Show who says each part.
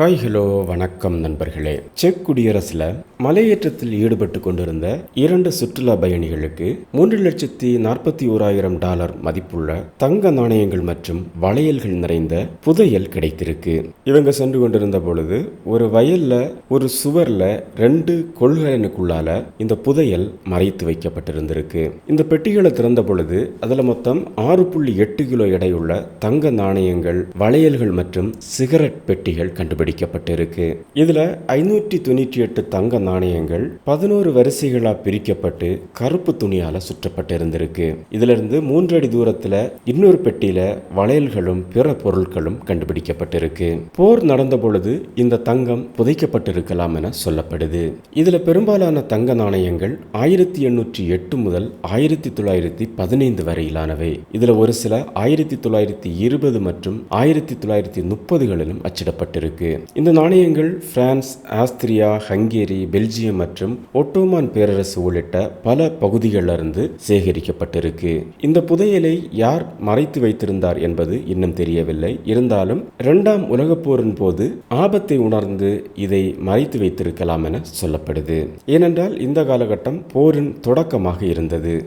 Speaker 1: Hi hello வணக்கம் நண்பர்களே. Check குடியரசில் மலையேற்றத்தில் ஈடுபட்டு கொண்டிருந்த இரண்டு சுற்றுலா பயணிகளுக்கு மூன்று லட்சத்தி நாற்பத்தி ஓராயிரம் டாலர் மதிப்புள்ள தங்க நாணயங்கள் மற்றும் வளையல்கள் நிறைந்த புதையல் கிடைத்திருக்கு. இவங்க சென்று கொண்டிருந்த பொழுது ஒரு வயல்ல ஒரு சுவர்ல ரெண்டு கொள்கலனுக்குள்ளால இந்த புதையல் மறைத்து வைக்கப்பட்டிருந்திருக்கு. இந்த பெட்டிகளை திறந்த பொழுது அதுல மொத்தம் ஆறு புள்ளி எட்டு கிலோ எடையுள்ள தங்க நாணயங்கள் வளையல்கள் மற்றும் சிகரெட் பெட்டிகள் கண்டுபிடிக்கப்பட்டிருக்கு. இதுல ஐநூற்றி தொண்ணூற்றி எட்டு தங்க நாணயங்கள் பதினோரு வரிசைகளா பிரிக்கப்பட்டு கருப்பு துணியால சுற்றப்பட்டிருந்திருக்கு. இதுல இருந்து மூன்று அடி தூரத்துல இன்னொரு பெட்டியில வளையல்களும் பிற பொருட்களும் கண்டுபிடிக்கப்பட்டிருக்கு. போர் நடந்த பொழுது இந்த தங்கம் புதைக்கப்பட்டிருக்கலாம் என சொல்லப்படுது. இதுல பெரும்பாலான தங்க நாணயங்கள் ஆயிரத்தி எண்ணூற்றி எட்டு முதல் ஆயிரத்தி தொள்ளாயிரத்தி பதினைந்து வரையிலானவை. இதுல ஒரு சில ஆயிரத்தி தொள்ளாயிரத்தி இருபது மற்றும் ஆயிரத்தி தொள்ளாயிரத்தி முப்பதுகளிலும் அச்சிடப்பட்டிருக்கு. இந்த நாணயங்கள் பிரான்ஸ் ஆஸ்திரியா ஹங்கேரி பெல்ஜியம் மற்றும் ஒட்டோமான் பேரரசு உள்ளிட்ட பல பகுதிகளிலிருந்து சேகரிக்கப்பட்டிருக்கு. இந்த புதையலை யார் மறைத்து வைத்திருந்தார் என்பது இன்னும் தெரியவில்லை. இருந்தாலும் இரண்டாம் உலகப் போரின் போது ஆபத்தை உணர்ந்து இதை மறைத்து வைத்திருக்கலாம் என சொல்லப்படுது. ஏனென்றால் இந்த காலகட்டம் போரின் தொடக்கமாக இருந்தது.